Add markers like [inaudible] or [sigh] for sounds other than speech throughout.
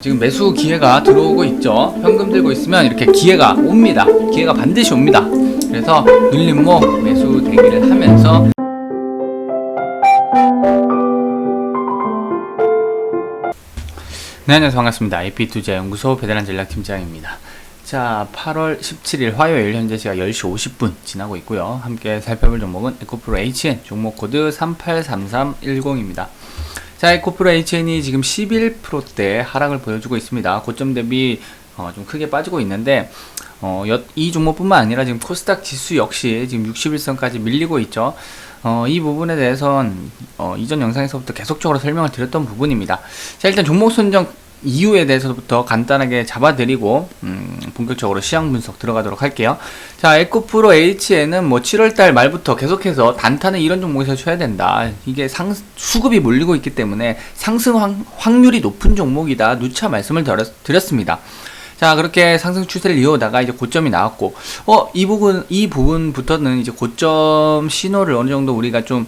지금 매수 기회가 들어오고 있죠. 현금 들고 있으면 이렇게 기회가 옵니다. 기회가 반드시 옵니다. 그래서 눌림목 매수 대기를 하면서 네, 안녕하세요. 반갑습니다. IP투자연구소 베테랑 전략팀장입니다. 자, 8월 17일 화요일 현재 시각 10시 50분 지나고 있고요. 함께 살펴볼 종목은 에코프로 HN 종목 코드 383310입니다. 자, 에코프로 HN이 지금 11%대 하락을 보여주고 있습니다. 고점 대비 어, 좀 크게 빠지고 있는데 어, 여- 이 종목뿐만 아니라 지금 코스닥 지수 역시 지금 61선까지 밀리고 있죠. 어, 이 부분에 대해선 어, 이전 영상에서부터 계속적으로 설명을 드렸던 부분입니다. 자, 일단 종목 선정 이유에 대해서부터 간단하게 잡아드리고 음, 본격적으로 시황 분석 들어가도록 할게요. 자, 에코프로 H에는 뭐 7월달 말부터 계속해서 단타는 이런 종목에서 쳐야 된다. 이게 상 수급이 몰리고 있기 때문에 상승 확, 확률이 높은 종목이다. 누차 말씀을 드렸, 드렸습니다. 자, 그렇게 상승 추세를 이어오다가 이제 고점이 나왔고, 어, 이 부분, 이 부분부터는 이제 고점 신호를 어느 정도 우리가 좀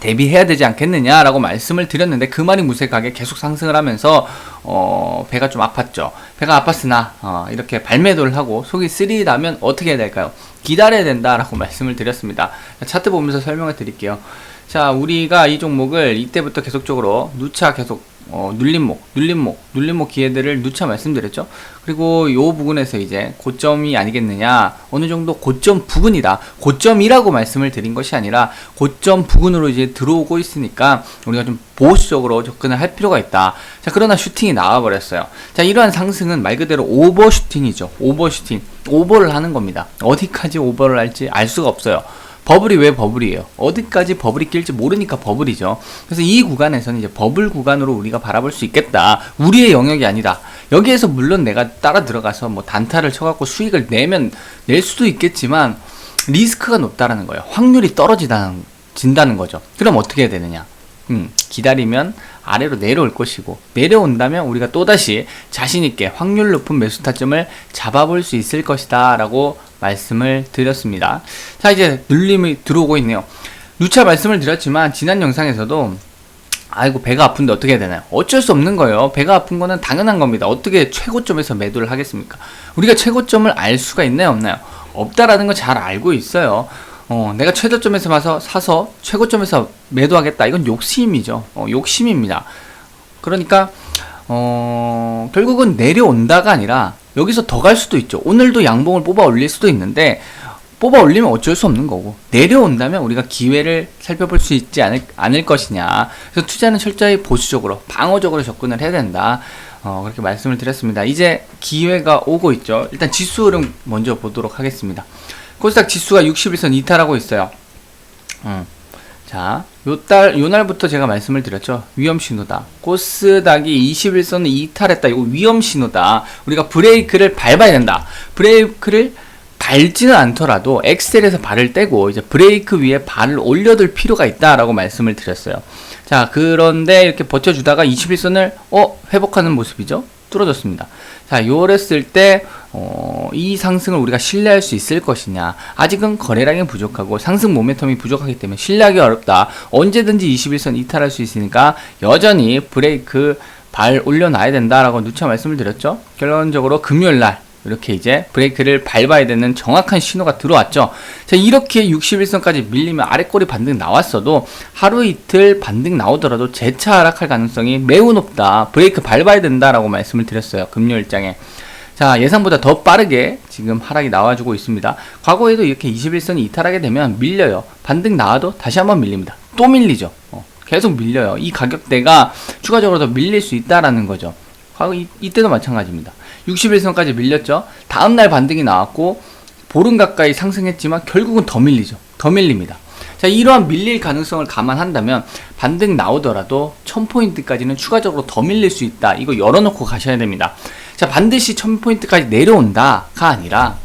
대비해야 되지 않겠느냐라고 말씀을 드렸는데 그 말이 무색하게 계속 상승을 하면서 어 배가 좀 아팠죠. 배가 아팠으나 어 이렇게 발매도를 하고 속이 쓰리다면 어떻게 해야 될까요? 기다려야 된다라고 [laughs] 말씀을 드렸습니다. 차트 보면서 설명을 드릴게요. 자, 우리가 이 종목을 이때부터 계속적으로 누차 계속 어, 눌림목, 눌림목, 눌림목 기회들을 누차 말씀드렸죠. 그리고 요 부분에서 이제 고점이 아니겠느냐, 어느 정도 고점 부근이다. 고점이라고 말씀을 드린 것이 아니라 고점 부근으로 이제 들어오고 있으니까 우리가 좀 보수적으로 접근을 할 필요가 있다. 자, 그러나 슈팅이 나와버렸어요. 자, 이러한 상승은 말 그대로 오버 슈팅이죠. 오버 슈팅. 오버를 하는 겁니다. 어디까지 오버를 할지 알 수가 없어요. 버블이 왜 버블이에요? 어디까지 버블이 낄지 모르니까 버블이죠. 그래서 이 구간에서는 이제 버블 구간으로 우리가 바라볼 수 있겠다. 우리의 영역이 아니다. 여기에서 물론 내가 따라 들어가서 뭐 단타를 쳐갖고 수익을 내면 낼 수도 있겠지만 리스크가 높다라는 거예요. 확률이 떨어지다는 진다는 거죠. 그럼 어떻게 해야 되느냐? 음, 기다리면 아래로 내려올 것이고 내려온다면 우리가 또다시 자신 있게 확률 높은 매수 타점을 잡아볼 수 있을 것이다 라고 말씀을 드렸습니다. 자, 이제 눌림이 들어오고 있네요. 누차 말씀을 드렸지만 지난 영상에서도 아이고 배가 아픈데 어떻게 해야 되나요? 어쩔 수 없는 거예요. 배가 아픈 거는 당연한 겁니다. 어떻게 최고점에서 매도를 하겠습니까? 우리가 최고점을 알 수가 있나요, 없나요? 없다라는 거 잘 알고 있어요. 어, 내가 최저점에서 와서 사서 최고점에서 매도하겠다. 이건 욕심이죠. 어, 욕심입니다. 그러니까 어, 결국은 내려온다가 아니라 여기서 더 갈 수도 있죠. 오늘도 양봉을 뽑아 올릴 수도 있는데 뽑아 올리면 어쩔 수 없는 거고 내려온다면 우리가 기회를 살펴볼 수 있지 않을, 않을 것이냐. 그래서 투자는 철저히 보수적으로 방어적으로 접근을 해야 된다. 어, 그렇게 말씀을 드렸습니다. 이제 기회가 오고 있죠. 일단 지수 흐름 먼저 보도록 하겠습니다. 코스닥 지수가 61선 이탈하고 있어요. 음. 자, 요 달, 요 날부터 제가 말씀을 드렸죠. 위험 신호다. 코스닥이 21선을 이탈했다. 이거 위험 신호다. 우리가 브레이크를 밟아야 된다. 브레이크를 밟지는 않더라도 엑셀에서 발을 떼고 이제 브레이크 위에 발을 올려둘 필요가 있다라고 말씀을 드렸어요. 자, 그런데 이렇게 버텨주다가 21선을 어 회복하는 모습이죠. 뚫어졌습니다. 자, 요랬을 때, 어, 이 상승을 우리가 신뢰할 수 있을 것이냐. 아직은 거래량이 부족하고 상승 모멘텀이 부족하기 때문에 신뢰하기 어렵다. 언제든지 21선 이탈할 수 있으니까 여전히 브레이크 발 올려놔야 된다라고 누차 말씀을 드렸죠. 결론적으로 금요일 날, 이렇게 이제 브레이크를 밟아야 되는 정확한 신호가 들어왔죠. 자, 이렇게 61선까지 밀리면 아래꼬리 반등 나왔어도 하루 이틀 반등 나오더라도 재차 하락할 가능성이 매우 높다. 브레이크 밟아야 된다라고 말씀을 드렸어요. 금요일장에. 자, 예상보다 더 빠르게 지금 하락이 나와주고 있습니다. 과거에도 이렇게 21선이 이탈하게 되면 밀려요. 반등 나와도 다시 한번 밀립니다. 또 밀리죠. 어, 계속 밀려요. 이 가격대가 추가적으로 더 밀릴 수 있다라는 거죠. 과거 이, 이때도 마찬가지입니다. 61선까지 밀렸죠. 다음날 반등이 나왔고 보름 가까이 상승했지만 결국은 더 밀리죠. 더 밀립니다. 자, 이러한 밀릴 가능성을 감안한다면 반등 나오더라도 1000포인트까지는 추가적으로 더 밀릴 수 있다. 이거 열어놓고 가셔야 됩니다. 자, 반드시 1000포인트까지 내려온다가 아니라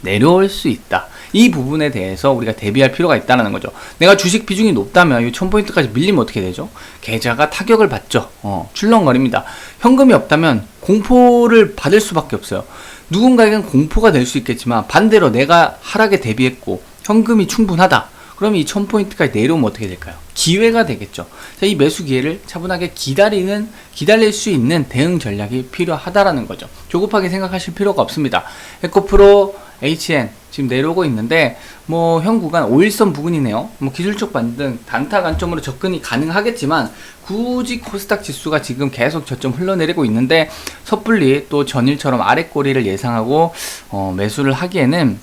내려올 수 있다. 이 부분에 대해서 우리가 대비할 필요가 있다는 거죠. 내가 주식 비중이 높다면 이 1000포인트까지 밀리면 어떻게 되죠? 계좌가 타격을 받죠. 어, 출렁거립니다. 현금이 없다면 공포를 받을 수밖에 없어요. 누군가에겐 공포가 될 수 있겠지만 반대로 내가 하락에 대비했고 현금이 충분하다. 그럼 이 1000포인트까지 내려오면 어떻게 될까요? 기회가 되겠죠. 자, 이 매수 기회를 차분하게 기다리는, 기다릴 수 있는 대응 전략이 필요하다라는 거죠. 조급하게 생각하실 필요가 없습니다. 에코프로 HN 지금 내려오고 있는데 뭐 현 구간 5일선 부근이네요. 뭐 기술적 반등 단타 관점으로 접근이 가능하겠지만 굳이 코스닥 지수가 지금 계속 저점 흘러내리고 있는데 섣불리 또 전일처럼 아랫꼬리를 예상하고 어, 매수를 하기에는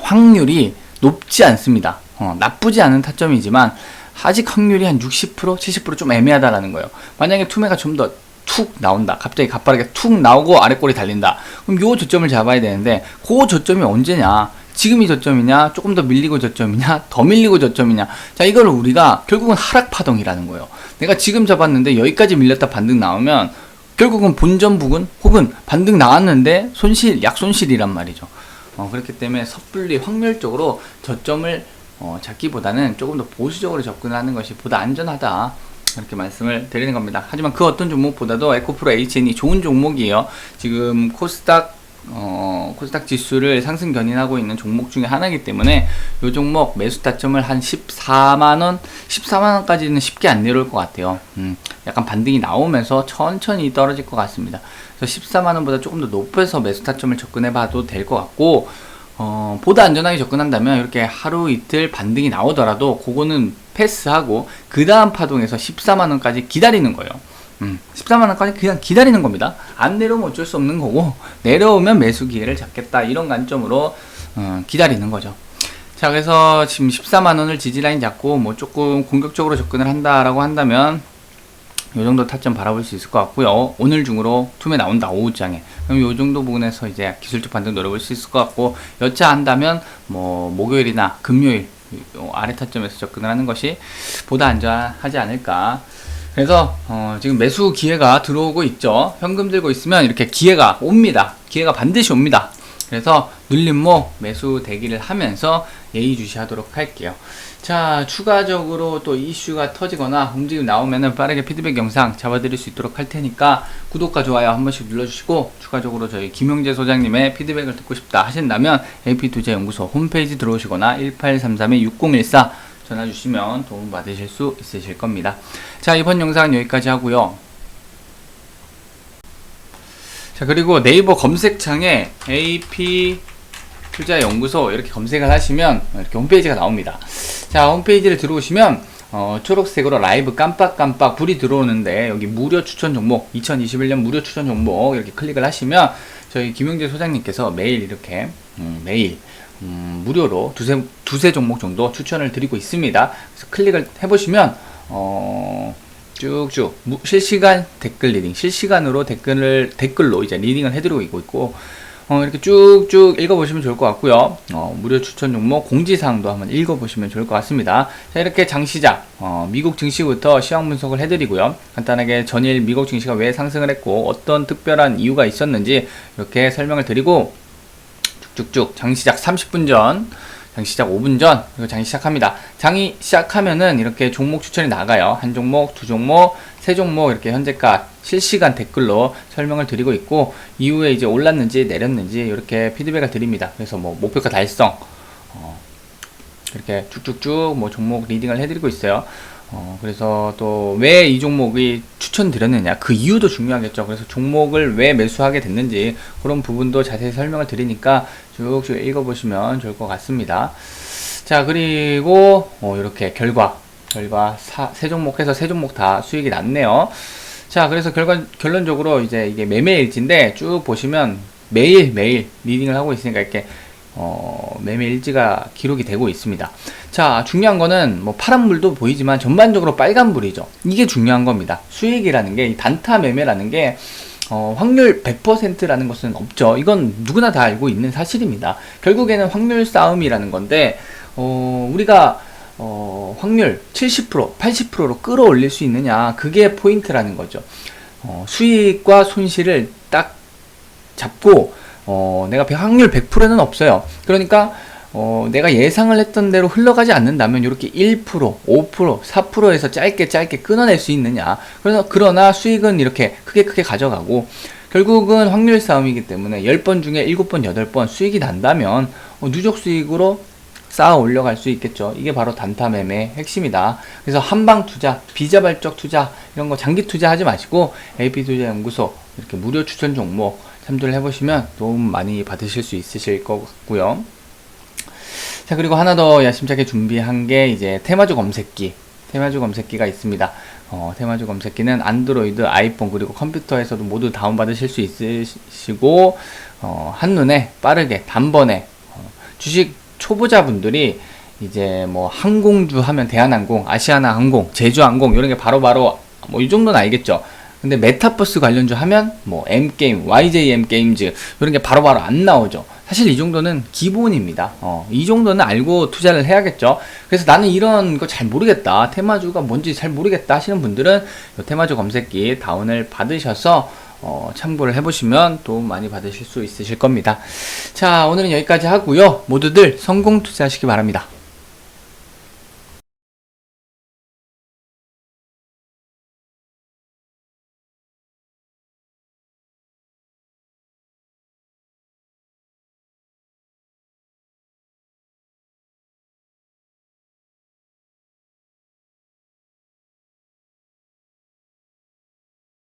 확률이 높지 않습니다. 어, 나쁘지 않은 타점이지만 아직 확률이 한 60% 70%좀 애매하다라는 거예요. 만약에 투매가 좀 더 툭 나온다. 갑자기 가파르게 툭 나오고 아랫골이 달린다. 그럼 요 저점을 잡아야 되는데 그 저점이 언제냐? 지금이 저점이냐? 조금 더 밀리고 저점이냐? 더 밀리고 저점이냐? 자, 이걸 우리가 결국은 하락 파동이라는 거예요. 내가 지금 잡았는데 여기까지 밀렸다 반등 나오면 결국은 본전 부근 혹은 반등 나왔는데 손실 약손실이란 말이죠. 어, 그렇기 때문에 섣불리 확률적으로 저점을 어, 잡기보다는 조금 더 보수적으로 접근하는 것이 보다 안전하다. 이렇게 말씀을 드리는 겁니다. 하지만 그 어떤 종목보다도 에코프로 HN이 좋은 종목이에요. 지금 코스닥 어, 코스닥 지수를 상승 견인하고 있는 종목 중에 하나이기 때문에 이 종목 매수 타점을 한 14만원, 14만원까지는 쉽게 안 내려올 것 같아요. 음, 약간 반등이 나오면서 천천히 떨어질 것 같습니다. 그래서 14만원보다 조금 더 높여서 매수 타점을 접근해 봐도 될 것 같고, 어, 보다 안전하게 접근한다면 이렇게 하루 이틀 반등이 나오더라도 그거는 패스하고 그 다음 파동에서 14만원까지 기다리는 거예요. 음, 14만원까지 그냥 기다리는 겁니다. 안 내려오면 어쩔 수 없는 거고, 내려오면 매수 기회를 잡겠다. 이런 관점으로, 어, 기다리는 거죠. 자, 그래서 지금 14만원을 지지라인 잡고, 뭐 조금 공격적으로 접근을 한다라고 한다면, 요 정도 타점 바라볼 수 있을 것 같고요. 오늘 중으로 투매 나온다, 오후장에. 그럼 요 정도 부분에서 이제 기술적 반등 노려볼 수 있을 것 같고, 여차 한다면, 뭐, 목요일이나 금요일, 요 아래 타점에서 접근을 하는 것이 보다 안전하지 않을까. 그래서 어, 지금 매수 기회가 들어오고 있죠. 현금 들고 있으면 이렇게 기회가 옵니다. 기회가 반드시 옵니다. 그래서 눌림목 매수 대기를 하면서 예의주시하도록 할게요. 자, 추가적으로 또 이슈가 터지거나 움직임 나오면은 빠르게 피드백 영상 잡아드릴 수 있도록 할 테니까 구독과 좋아요 한 번씩 눌러주시고 추가적으로 저희 김용재 소장님의 피드백을 듣고 싶다 하신다면 AP투자연구소 홈페이지 들어오시거나 1833-6014 전화 주시면 도움 받으실 수 있으실 겁니다. 자, 이번 영상은 여기까지 하고요. 자, 그리고 네이버 검색창에 AP 투자연구소 이렇게 검색을 하시면 이렇게 홈페이지가 나옵니다. 자, 홈페이지를 들어오시면 어, 초록색으로 라이브 깜빡깜빡 불이 들어오는데 여기 무료 추천 종목 2021년 무료 추천 종목 이렇게 클릭을 하시면 저희 김용재 소장님께서 매일 이렇게 음, 매일 음, 무료로 두세, 두세 종목 정도 추천을 드리고 있습니다. 그래서 클릭을 해보시면, 어, 쭉쭉 무, 실시간 댓글 리딩, 실시간으로 댓글을, 댓글로 이제 리딩을 해드리고 있고, 어, 이렇게 쭉쭉 읽어보시면 좋을 것 같고요. 어, 무료 추천 종목 공지사항도 한번 읽어보시면 좋을 것 같습니다. 자, 이렇게 장시작, 어, 미국 증시부터 시황 분석을 해드리고요. 간단하게 전일 미국 증시가 왜 상승을 했고, 어떤 특별한 이유가 있었는지 이렇게 설명을 드리고, 쭉쭉 장 시작 30분 전, 장 시작 5분 전, 그리고 장이 시작합니다. 장이 시작하면은 이렇게 종목 추천이 나가요. 한 종목, 두 종목, 세 종목 이렇게 현재가 실시간 댓글로 설명을 드리고 있고 이후에 이제 올랐는지 내렸는지 이렇게 피드백을 드립니다. 그래서 뭐 목표가 달성, 어, 이렇게 쭉쭉쭉 뭐 종목 리딩을 해드리고 있어요. 어, 그래서 또 왜 이 종목이 추천드렸느냐 그 이유도 중요하겠죠. 그래서 종목을 왜 매수하게 됐는지 그런 부분도 자세히 설명을 드리니까 쭉쭉 읽어보시면 좋을 것 같습니다. 자 그리고 어, 이렇게 결과 결과 사, 세 종목 해서 세 종목 다 수익이 났네요. 자 그래서 결과 결론적으로 이제 이게 매매일지인데 쭉 보시면 매일 매일 리딩을 하고 있으니까 이렇게 어, 매매 일지가 기록이 되고 있습니다. 자, 중요한 거는 뭐 파란불도 보이지만 전반적으로 빨간불이죠. 이게 중요한 겁니다. 수익이라는 게, 단타 매매라는 게, 어, 확률 100%라는 것은 없죠. 이건 누구나 다 알고 있는 사실입니다. 결국에는 확률 싸움이라는 건데, 어, 우리가, 어, 확률 70%, 80%로 끌어올릴 수 있느냐, 그게 포인트라는 거죠. 어, 수익과 손실을 딱 잡고, 어, 내가 확률 100%는 없어요. 그러니까 어, 내가 예상을 했던 대로 흘러가지 않는다면 이렇게 1%, 5%, 4%에서 짧게 짧게 끊어낼 수 있느냐. 그래서 그러나 수익은 이렇게 크게 크게 가져가고 결국은 확률 싸움이기 때문에 10번 중에 7번, 8번 수익이 난다면 어, 누적 수익으로 쌓아 올려갈 수 있겠죠. 이게 바로 단타 매매 핵심이다. 그래서 한방 투자, 비자발적 투자 이런 거 장기 투자하지 마시고 AP 투자 연구소 이렇게 무료 추천 종목 참조를 해보시면 도움 많이 받으실 수 있으실 것 같고요. 자 그리고 하나 더 야심차게 준비한 게 이제 테마주 검색기. 테마주 검색기가 있습니다. 어, 테마주 검색기는 안드로이드 아이폰 그리고 컴퓨터에서도 모두 다운받으실 수 있으시고 어, 한눈에 빠르게 단번에 어, 주식 초보자분들이 이제 뭐 항공주 하면 대한항공 아시아나항공 제주항공 이런 게 바로바로 뭐 이 정도는 알겠죠 근데 메타버스 관련주 하면 뭐 M게임, YJM 게임즈 이런 게 바로바로 안 나오죠. 사실 이 정도는 기본입니다. 어, 이 정도는 알고 투자를 해야겠죠. 그래서 나는 이런 거 잘 모르겠다. 테마주가 뭔지 잘 모르겠다 하시는 분들은 이 테마주 검색기 다운을 받으셔서 어, 참고를 해보시면 도움 많이 받으실 수 있으실 겁니다. 자, 오늘은 여기까지 하고요. 모두들 성공 투자하시기 바랍니다.